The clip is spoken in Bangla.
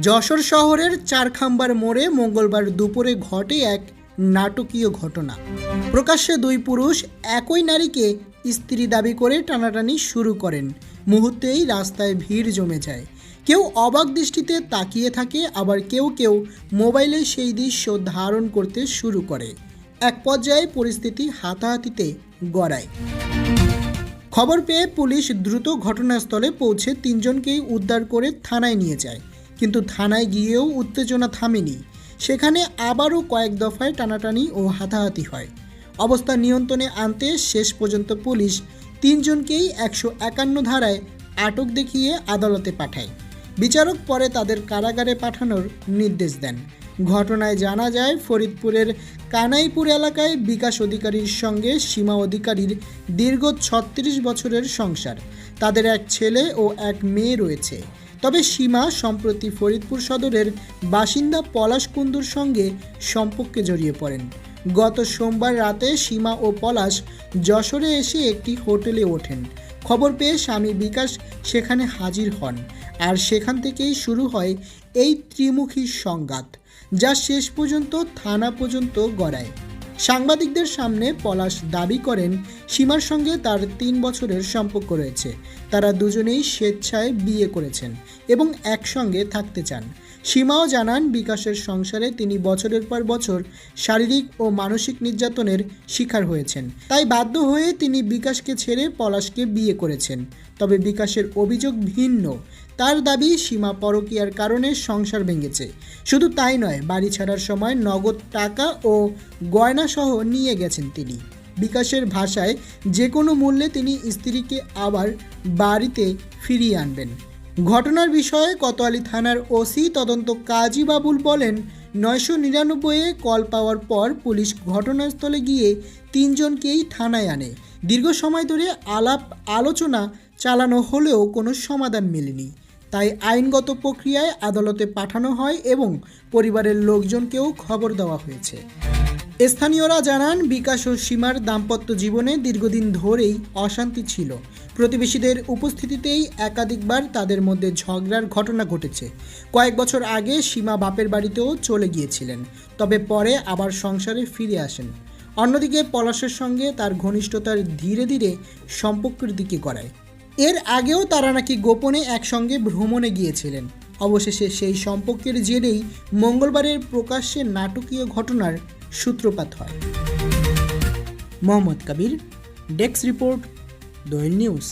যশোর শহরের চারখাম্বার মোড়ে মঙ্গলবার দুপুরে ঘটে এক নাটকীয় ঘটনা। প্রকাশ্যে দুই পুরুষ একই নারীকে স্ত্রী দাবি করে টানাটানি শুরু করেন। মুহূর্তেই রাস্তায় ভিড় জমে যায়। কেউ অবাক দৃষ্টিতে তাকিয়ে থাকে, আবার কেউ কেউ মোবাইলে সেই দৃশ্য ধারণ করতে শুরু করে। এক পর্যায়ে পরিস্থিতি হাতাহাতিতে গড়ায়। খবর পেয়ে পুলিশ দ্রুত ঘটনাস্থলে পৌঁছে তিনজনকেই উদ্ধার করে থানায় নিয়ে যায়। কিন্তু থানায় গিয়েও উত্তেজনা থামেনি। সেখানে আবারও কয়েক দফায় টানাটানি ও হাতাহাতি হয়। অবস্থা নিয়ন্ত্রণে আনতে শেষ পর্যন্ত পুলিশ তিনজনকেই একশো একান্ন ধারায় আটক দেখিয়ে আদালতে পাঠায়। বিচারক পরে তাদের কারাগারে পাঠানোর নির্দেশ দেন। ঘটনায় জানা যায়, ফরিদপুরের কানাইপুর এলাকায় বিকাশ অধিকারীর সঙ্গে সীমা অধিকারীর দীর্ঘ ছত্রিশ বছরের সংসার। তাদের এক ছেলে ও এক মেয়ে রয়েছে। তবে সীমা সম্প্রতি ফরিদপুর সদরের বাসিন্দা পলাশ কুন্দুর সঙ্গে সম্পর্কে জড়িয়ে পড়েন। গত সোমবার রাতে সীমা ও পলাশ যশোরে এসে একটি হোটেলে ওঠেন। খবর পেয়ে স্বামী বিকাশ সেখানে হাজির হন। আর সেখান থেকেই শুরু হয় এই ত্রিমুখী সংঘাত। যা শেষ পর্যন্ত থানা পর্যন্ত গড়ায়। সাংবাদিকদের সামনে পলাশ দাবি করেন, সীমার সঙ্গে তার তিন বছরের সম্পর্ক রয়েছে। তারা দুজনেই স্বেচ্ছায় বিয়ে করেছেন এবং একসঙ্গে থাকতে চান। সীমাও জানান, বিকাশের সংসারে তিনি বছরের পর বছর শারীরিক ও মানসিক নির্যাতনের শিকার হয়েছেন। তাই বাধ্য হয়ে তিনি বিকাশকে ছেড়ে পলাশকে বিয়ে করেছেন। তবে বিকাশের অভিযোগ ভিন্ন। তার দাবি, সীমা পরকীয়ার কারণে সংসার ভেঙেছে। শুধু তাই নয়, বাড়ি ছাড়ার সময় নগদ টাকা ও গয়না সহ নিয়ে গেছেন তিনি। বিকাশের ভাষায় যে কোনো মূল্যে তিনি স্ত্রীকে আবার বাড়িতে ফিরিয়ে আনবেন। ঘটনার বিষয়ে কোতোয়ালি থানার ওসি তদন্ত কাজী বাবুল বলেন, নয়শো নিরানব্বইয়ে কল পাওয়ার পর পুলিশ ঘটনাস্থলে গিয়ে তিনজনকেই থানায় আনে। দীর্ঘ সময় ধরে আলাপ আলোচনা চালানো হলেও কোনো সমাধান মেলেনি। তাই আইনগত প্রক্রিয়ায় আদালতে পাঠানো হয় এবং পরিবারের লোকজনকেও খবর দেওয়া হয়েছে। স্থানীয়রা জানান, বিকাশ ও সীমার দাম্পত্য জীবনে দীর্ঘদিন ধরেই অশান্তি ছিল। প্রতিবেশীদের উপস্থিতিতেই একাধিকবার তাদের মধ্যে ঝগড়ার ঘটনা ঘটেছে। কয়েক বছর আগে সীমা বাপের বাড়িতেও চলে গিয়েছিলেন, তবে পরে আবার সংসারে ফিরে আসেন। অন্যদিকে পলাশের সঙ্গে তার ঘনিষ্ঠতার ধীরে ধীরে সম্পর্কের দিকে গড়ায়। এর আগেও তারা নাকি গোপনে একসঙ্গে ভ্রমণে গিয়েছিলেন। অবশেষে সেই সম্পর্কের জেরেই মঙ্গলবারের প্রকাশ্যে নাটকীয় ঘটনার সূত্রপাত হয়। Mohammad Kabir, desk report Doel news.